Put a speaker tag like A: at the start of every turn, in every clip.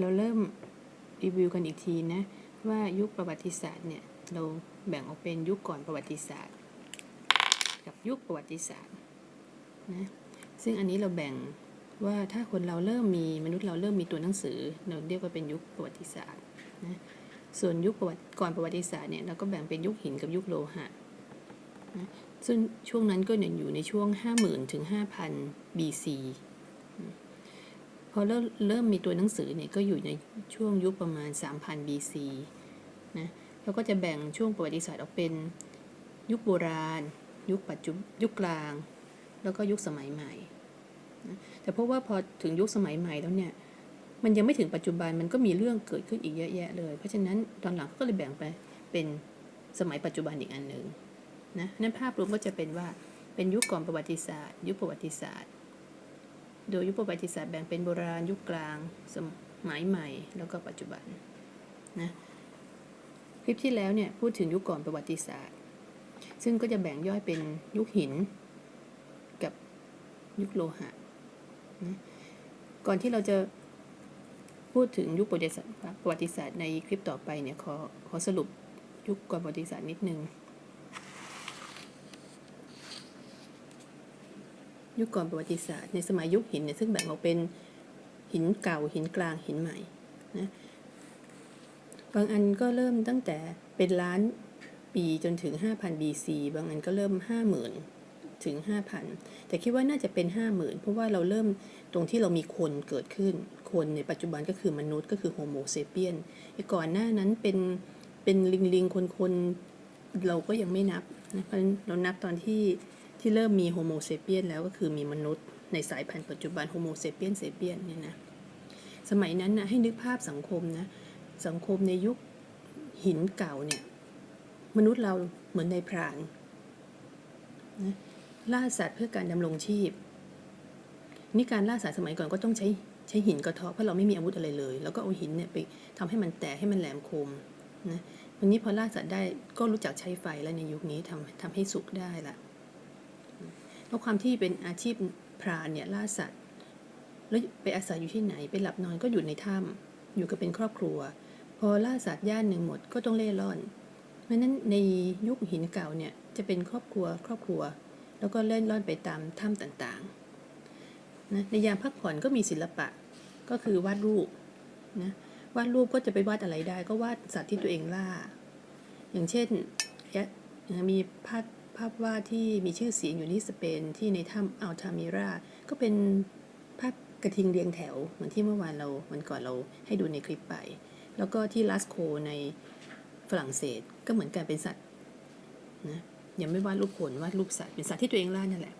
A: เราเริ่มรีวิวกันอีกทีนะ ว่ายุคประวัติศาสตร์เนี่ย เราแบ่งออกเป็นยุคก่อนประวัติศาสตร์ กับยุคประวัติศาสตร์นะซึ่งอันนี้เราแบ่งว่าถ้าคนเราเริ่มมีมนุษย์เราเริ่มมีตัวหนังสือ เราเรียกว่าเป็นยุคประวัติศาสตร์นะส่วนยุคประวัติก่อนประวัติศาสตร์เนี่ยเราก็แบ่งเป็นยุคหินกับยุคโลหะนะซึ่งช่วงนั้นก็เนี่ยอยู่ในช่วง 50,000ถึง5,000 BC พอเริ่มเริ่มมีตัวหนังสือเนี่ยก็อยู่ในช่วงยุคประมาณ 3,000 BC นะแล้วก็จะแบ่งช่วงประวัติศาสตร์ออกเป็นยุคโบราณ ยุคปัจจุยุคกลาง แล้วก็ยุคสมัยใหม่นะแต่เพราะว่าพอถึงยุคสมัยใหม่แล้วเนี่ยมันยังไม่ถึงปัจจุบันมันก็มีเรื่องเกิดขึ้นอีกเยอะแยะเลย เพราะฉะนั้นตอนหลังก็เลยแบ่งไปเป็นสมัยปัจจุบันอีกอันหนึ่งนะนั่นภาพรวมก็จะเป็นว่าเป็นยุคก่อนประวัติศาสตร์ ยุคประวัติศาสตร์ โดยยุคประวัติศาสตร์แบ่งเป็นโบราณยุคกลางสมัยใหม่ แล้วก็ปัจจุบันนะคลิปที่แล้วเนี่ยพูดถึงยุคก่อนประวัติศาสตร์ ซึ่งก็จะแบ่งย่อยเป็นยุคหิน กับยุคโลหะนะก่อนที่เราจะพูดถึงยุคประวัติศาสตร์ประวัติศาสตร์ในคลิปต่อไปเนี่ยขอขอสรุปยุคก่อนประวัติศาสตร์นิดนึง ยุคก่อนประวัติศาสตร์ในสมัยยุคหินเนี่ยซึ่งแบ่งออกเป็นหินเก่าหินกลางหินใหม่นะบางอันก็เริ่มตั้งแต่เป็นล้านปีจนถึง 5,000 BC บางอันก็เริ่ม 50,000 ถึง 5,000 แต่คิดว่าน่าจะเป็น 50,000 เพราะว่าเราเริ่มตรงที่เรามีคนเกิดขึ้น คนในปัจจุบันก็คือมนุษย์ก็คือโฮโมเซเปียนก่อนหน้านั้นเป็นเป็นลิงลิงคนคนเราก็ยังไม่นับนะเพราะเรานับตอนที่ ที่เริ่มมีโฮโมเซเปียนแล้วก็คือมีมนุษย์ในสายพันธุ์ปัจจุบันโฮโมเซเปียนเซเปียนเนี่ยนะสมัยนั้นนะให้นึกภาพสังคมนะสังคมในยุคหินเก่าเนี่ยมนุษย์เราเหมือนในพรานนะล่าสัตว์เพื่อการดำรงชีพ นี่การล่าสัตว์สมัยก่อนก็ต้องใช้ใช้หินกระเทาะเพราะเราไม่มีอาวุธอะไรเลย แล้วก็เอาหินเนี่ยไปทำให้มันแตกให้มันแหลมคมนะวันนี้พอล่าสัตว์ได้ก็รู้จักใช้ไฟแล้วในยุคนี้ทำทำให้สุกได้ละ ราะความที่เป็นอาชีพพรานเนี่ยล่าสัตว์ แล้วไปอาศัยอยู่ที่ไหนไปหลับนอนก็อยู่ในถ้ำอยู่กับเป็นครอบครัว พอล่าสัตว์ย่านหนึ่งหมดก็ต้องเล่ร่อนเพราะนั้นในยุคหินเก่าเนี่ยจะเป็นครอบครัวครอบครัว แล้วก็เล่นร่อนไปตามถ้ำต่างๆนะในยามพักผ่อนก็มีศิลปะก็คือวาดรูปนะวาดรูปก็จะไปวาดอะไรได้ ก็วาดสัตว์ที่ตัวเองล่า อย่างเช่นมีภาพ ภาพวาดที่มีชื่อเสียงอยู่ที่สเปนที่ในถ้ำอัลทามิรา ก็เป็นภาพกระทิงเรียงแถว เหมือนที่เมื่อวานเราวันก่อนเราให้ดูในคลิปไป แล้วก็ที่ลาสโคในฝรั่งเศสก็เหมือนกันเป็นสัตว์นะยังไม่วาดรูปคนวาดรูปสัตว์เป็นสัตว์ที่ตัวเองล่านั่นแหละ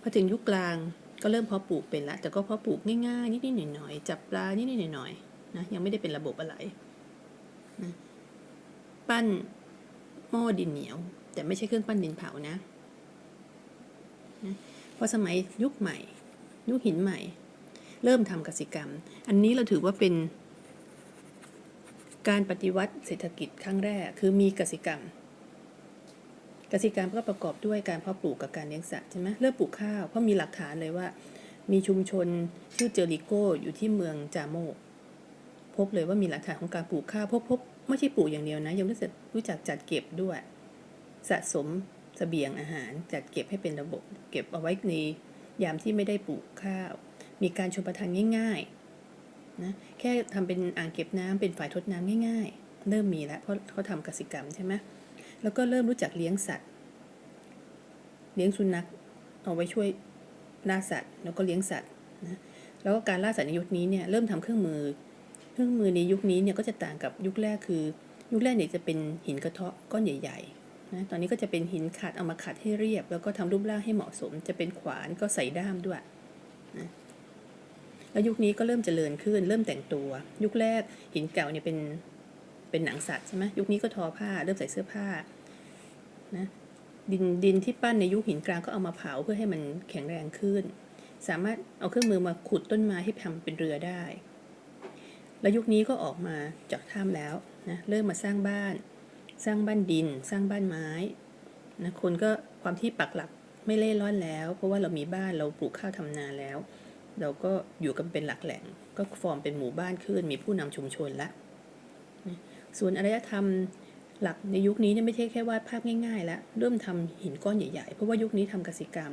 A: พอถึงยุคกลางก็เริ่มเพาะปลูกเป็นละแต่ก็เพาะปลูกง่ายๆนิดๆหน่อยๆจับปลานิดๆหน่อยๆนะยังไม่ได้เป็นระบบอะไรนะปั้นหม้อดินเหนียว แต่ไม่ใช่เครื่องปั้นดินเผานะนะพอสมัยยุคใหม่ ยุคหินใหม่ เริ่มทำกสิกรรม อันนี้เราถือว่าเป็น การปฏิวัติเศรษฐกิจครั้งแรก คือมีกสิกรรมกสิกรรมก็ประกอบด้วยการเพาะปลูกกับการเลี้ยงสัตว์ใช่ไหมเริ่มปลูกข้าวเพราะมีหลักฐานเลยว่า มีชุมชนชื่อเจอริโกอยู่ที่เมืองจาโมก พบเลยว่ามีหลักฐานของการปลูกข้าวพบพบไม่ใช่ปลูกอย่างเดียวนะ ยังรู้จักรู้จักจัดเก็บด้วย สะสมสเสบียงอาหารจัดเก็บให้เป็นระบบ เก็บเอาไว้ในยามที่ไม่ได้ปลูกข้าว มีการชมประทานง่ายๆนะแค่ทำเป็นอ่างเก็บน้ำเป็นฝ่ายทดน้ำง่าย ๆ เริ่มมีแล้วเพราะเขาทำกสิกรรมใช่ไหมแล้วก็เริ่มรู้จักเลี้ยงสัตว์ เลี้ยงสุนัขเอาไว้ช่วยล่าสัตว์ แล้วก็เลี้ยงสัตว์นะแล้วก็การล่าสัตว์ในยุคนี้เนี่ยเริ่มทำเครื่องมือ เครื่องมือในยุคนี้เนี่ยก็จะต่างกับยุคแรกคือ ยุคแรกเนี่ยจะเป็นหินกระเทาะก้อนใหญ่ ๆ นะตอนนี้ก็จะเป็นหินขัดเอามาขัดให้เรียบ แล้วก็ทำรูปร่างให้เหมาะสม จะเป็นขวานก็ใส่ด้ามด้วยนะแล้วยุคนี้ก็เริ่มเจริญขึ้น เริ่มแต่งตัว ยุคแรกหินเก่าเนี่ยเป็นเป็นหนังสัตว์ใช่ไหมยุคนี้ก็ทอผ้า เริ่มใส่เสื้อผ้านะดินดินที่ปั้นในยุคหินกลางก็เอามาเผาเพื่อให้มันแข็งแรงขึ้น สามารถเอาเครื่องมือมาขุดต้นไม้ให้ทำเป็นเรือได้ แล้วยุคนี้ก็ออกมาจากถ้ำแล้วนะเริ่มมาสร้างบ้าน สร้างบ้านดิน สร้างบ้านไม้นะคนก็ความที่ปักหลักไม่เล่ร่อนแล้ว เพราะว่าเรามีบ้านเราปลูกข้าวทำนาแล้ว เราก็อยู่กันเป็นหลักแหล่ง ก็ฟอร์มเป็นหมู่บ้านขึ้น มีผู้นำชุมชนละส่วนอารยธรรมหลักในยุคนี้เนี่ยไม่ใช่แค่วาดภาพง่ายๆ แล้วเริ่มทำหินก้อนใหญ่ๆ เพราะว่ายุคนี้ทำกสิกรรม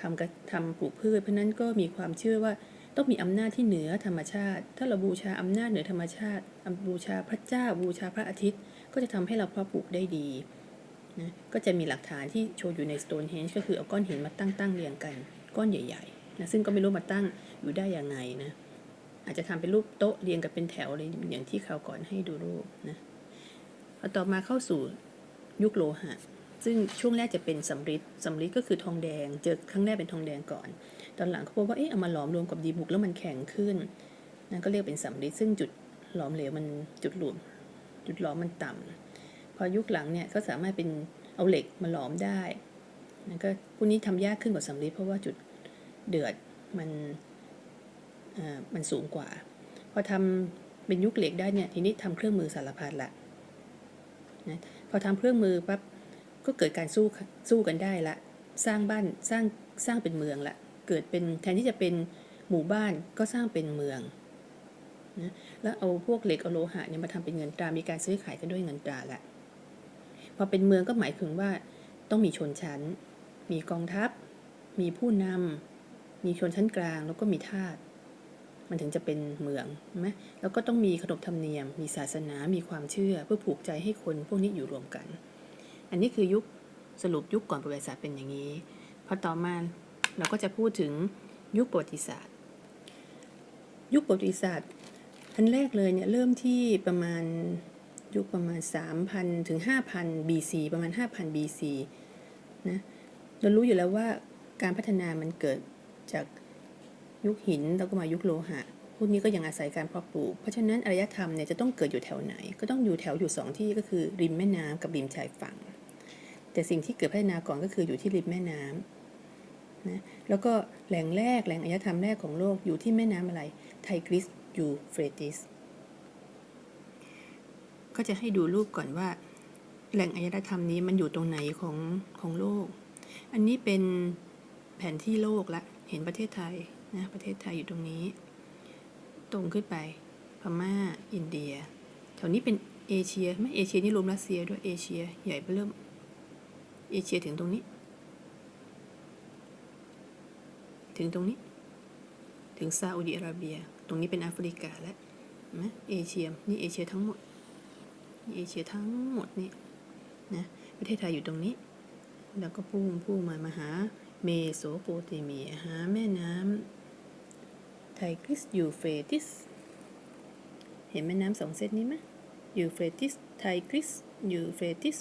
A: ทำกะทำปลูกพืช เพราะนั้นก็มีความเชื่อว่า ต้องมีอำนาจที่เหนือธรรมชาติ ถ้าเราบูชาอำนาจเหนือธรรมชาติบูชาพระเจ้า บูชาพระอาทิตย์ ก็จะทำให้เราเพาะปลูกได้ดีนะก็จะมีหลักฐานที่โชว์อยู่ใน Stonehenge ก็คือเอาก้อนหินมาตั้งตั้งเรียงกัน ก้อนใหญ่ๆนะซึ่งก็ไม่รู้มาตั้งอยู่ได้ยังไงนะอาจจะทำเป็นรูปโต๊ะเรียงกันเป็นแถวเลยอย่างที่คราวก่อนให้ดูรูปนะพอต่อมาเข้าสู่ยุคโลหะ ซึ่งช่วงแรกจะเป็นสำริดสำริดก็คือทองแดง เจอครั้งแรกเป็นทองแดงก่อน ตอนหลังเขาพบว่าเอ๊ะเอามาหลอมรวมกับดีบุกแล้วมันแข็งขึ้นนั่นก็เรียกเป็นสำริดซึ่งจุดหลอมเหลวมันจุดหลุมจุดหลอมมันต่ำพอยุคหลังเนี่ยก็สามารถเป็นเอาเหล็กมาหลอมได้นั่นก็พวกนี้ทำยากขึ้นกว่าสำริดเพราะว่าจุดเดือดมันมันสูงกว่า พอทำเป็นยุคเหล็กได้เนี่ยทีนี้ทำเครื่องมือสารพัดละนะพอทำเครื่องมือปั๊บ ก็เกิดการสู้สู้กันได้ละ สร้างบ้านสร้างสร้างเป็นเมืองละ เกิดเป็นแทนที่จะเป็นหมู่บ้านก็สร้างเป็นเมืองนะแล้วเอาพวกเหล็กเอาโลหะเนี่ยมาทำเป็นเงินตรา มีการซื้อขายกันด้วยเงินตราละพอเป็นเมืองก็หมายถึงว่าต้องมีชนชั้น มีกองทัพ มีผู้นำมีชนชั้นกลางแล้วก็มีทาส มันถึงจะเป็นเมืองใช่ไหมแล้วก็ต้องมีขนบธรรมเนียม มีศาสนา มีความเชื่อเพื่อผูกใจให้คนพวกนี้อยู่รวมกัน อันนี้คือยุคสรุปยุคก่อนประวัติศาสตร์เป็นอย่างนี้พอต่อมาเราก็จะพูดถึงยุคประวัติศาสตร์ ยุคประวัติศาสตร์อันแรกเลยเนี่ยเริ่มที่ประมาณยุคประมาณ 3,000 ถึง 5,000 BC ประมาณ 5,000 BC นะเรารู้อยู่แล้วว่าการพัฒนามันเกิดจากยุคหินแล้วก็มายุคโลหะ พวกนี้ก็ยังอาศัยการเพาะปลูก เพราะฉะนั้นอารยธรรมเนี่ยจะต้องเกิดอยู่แถวไหน ก็ต้องอยู่แถวอยู่สองที่ก็คือริมแม่น้ำกับริมชายฝั่ง แต่สิ่งที่เกิดพัฒนาก่อนก็คืออยู่ที่ริมแม่น้ำนะแล้วก็แหล่งแรกแหล่งอารยธรรมแรกของโลกอยู่ที่แม่น้ำอะไรไทกริสยูเฟรติสก็จะให้ดูรูปก่อนว่า แหล่งอารยธรรมนี้มันอยู่ตรงไหนของของโลก อันนี้เป็นแผนที่โลกละเห็นประเทศไทยนะประเทศไทยอยู่ตรงนี้ ตรงขึ้นไปพม่าอินเดียแถวนี้เป็นเอเชียไม่เอเชียนี่รวมรัสเซียด้วยเอเชีย ใหญ่ไปเริ่ม เอเชียถึงตรงนี้ ถึงตรงนี้ ถึงซาอุดิอาระเบีย ตรงนี้เป็นแอฟริกาแล้วนไหมเอเชีย นี่เอเชียทั้งหมด นี่เอเชียทั้งหมดนี่นะประเทศไทยอยู่ตรงนี้ แล้วก็พุ่งพุ่งมามาหาเมโสโปเตเมียหาแม่น้ำไทกริสยูเฟรติส เห็นแม่น้ำสองเส้นนี้ไหมยูเฟรติสไทกริสยูเฟรติส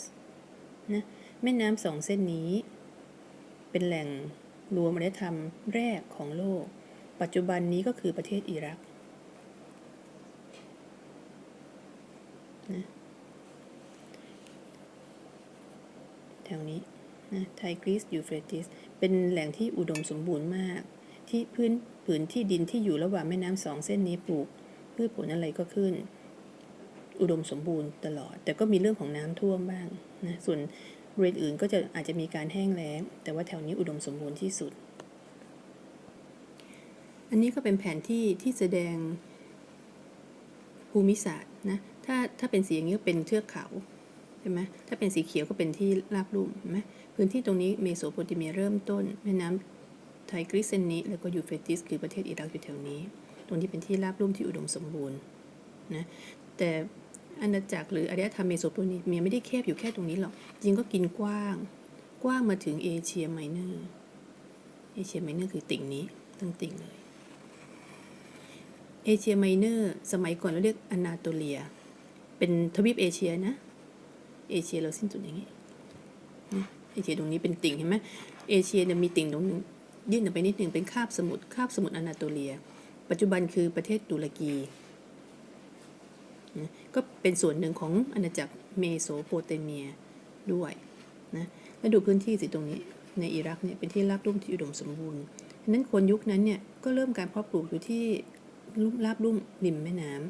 A: นะ แม่น้ำสองเส้นนี้ เป็นแหล่งรวมอารยธรรมแรกของโลก ปัจจุบันนี้ก็คือประเทศอิรักนะแถวนี้นะไทกริสยูเฟรติสเป็นแหล่งที่อุดมสมบูรณ์มาก ที่พื้นผืนที่ดินที่อยู่ระหว่างแม่น้ำสองเส้นนี้ปลูกพืชผลอะไรก็ขึ้น อุดมสมบูรณ์ตลอด แต่ก็มีเรื่องของน้ำท่วมบ้างนะส่วน บริเวณอื่นก็จะอาจจะมีการแห้งแล้ง แต่ว่าแถวนี้อุดมสมบูรณ์ที่สุด อันนี้ก็เป็นแผนที่ที่แสดงภูมิศาสตร์นะ ถ้าถ้าเป็นสีอย่างนี้ก็เป็นเทือกเขาใช่ไหมถ้าเป็นสีเขียวก็เป็นที่ราบลุ่มเห็นไหมพื้นที่ตรงนี้เมโสโปเตเมียเริ่มต้น แม่น้ำไทกริสเซนิแล้วก็ยูเฟรติสคือประเทศอิรักอยู่แถวนี้ ตรงที่เป็นที่ราบลุ่มที่อุดมสมบูรณ์นะ แต่ อาณาจักรหรืออารยธรรมเมโสโปเตเมียไม่ได้แคบอยู่แค่ตรงนี้หรอก จริงก็กินกว้าง กว้างมาถึงเอเชียไมเนอร์ เอเชียไมเนอร์คือติ่งนี้ตั้งติ่งเลย เอเชียไมเนอร์ สมัยก่อนเราเรียกอนาโตเลีย เป็นทวีปเอเชียนะ เอเชียเราสิ้นสุดอย่างนี้ เอเชียตรงนี้เป็นติ่งเห็นไหมเอเชียเนี่ยมีติ่งตรงนึงยื่นออกไปนิดหนึ่งเป็นคาบสมุทร คาบสมุทรอนาโตเลีย ปัจจุบันคือประเทศตุรกี นะก็เป็นส่วนหนึ่งของอาณาจักรเมโสโปเตเมียด้วยนะแล้วดูพื้นที่สิตรงนี้ในอิรักเนี่ยเป็นที่ราบลุ่มที่อุดมสมบูรณ์ฉะนั้นคนยุคนั้นเนี่ยก็เริ่มการเพาะปลูกอยู่ที่ลุ่มราบลุ่มริมแม่น้ำ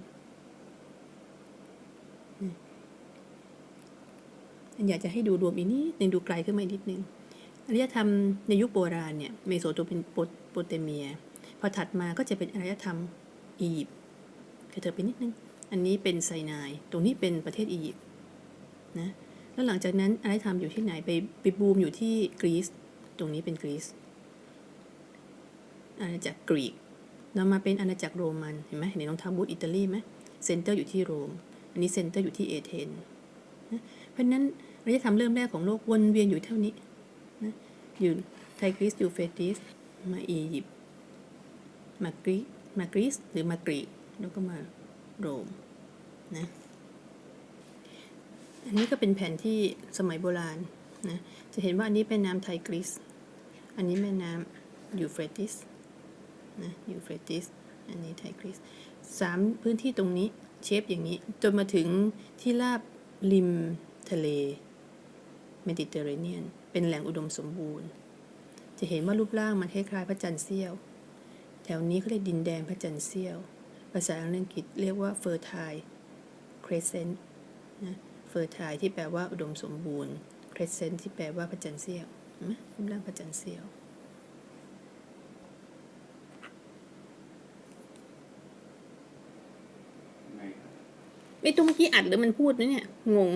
A: นอยากจะให้ดูรวมอีกนิดหนึ่งดูไกลขึ้นมาอีกนิดนึงอารยธรรมในยุคโบราณเนี่ยเมโสโปเตเมีย พอถัดมาก็จะเป็นอารยธรรมอียิปต์คือเธอไปนิดนึง อันนี้เป็นไซนาย ตรงนี้เป็นประเทศอียิปต์นะ แล้วหลังจากนั้นอารยธรรมอยู่ที่ไหนไปไปบูมอยู่ที่กรีซ ตรงนี้เป็นกรีซ อาณาจักรกรีกเรามาเป็นอาณาจักรโรมัน เห็นไหมเห็นรองเท้าบูทอิตาลีไหมเซ็นเตอร์อยู่ที่โรม อันนี้เซ็นเตอร์อยู่ที่เอเธนนะเพราะฉะนั้นอารยธรรมเริ่มแรกของโลกวนเวียนอยู่เท่านี้นะอยู่ไทกรีสยูเฟติสมาอียิปต์มากรีมากรีซหรือมากรีแล้วก็มา โรมนะอันนี้ก็เป็นแผนที่สมัยโบราณนะจะเห็นว่าอันนี้เป็นน้ำไทกรีสอันนี้แม่น้ำยูเฟรติสนะยูเฟรติส อันนี้ไทกรีสสามพื้นที่ตรงนี้เชฟอย่างนี้ จนมาถึงที่ราบริมทะเลเมดิเตอร์เรเนียน เป็นแหล่งอุดมสมบูรณ์ จะเห็นว่ารูปร่างมันคล้ายๆพระจันทร์เสี้ยว แถวนี้เขาเรียกดินแดนพระจันทร์เสี้ยว ภาษาอังกฤษเรียกว่า fertile crescent นะ fertile ที่แปลว่าอุดมสมบูรณ์ crescent ที่แปลว่าพระจันทร์เสี้ยวเห็นไหมรูปร่างพระจันทร์เสี้ยว
B: ไงครับ
A: ไอ้ตัวเมื่อกี้อัดหรือมันพูดนะเนี่ย งง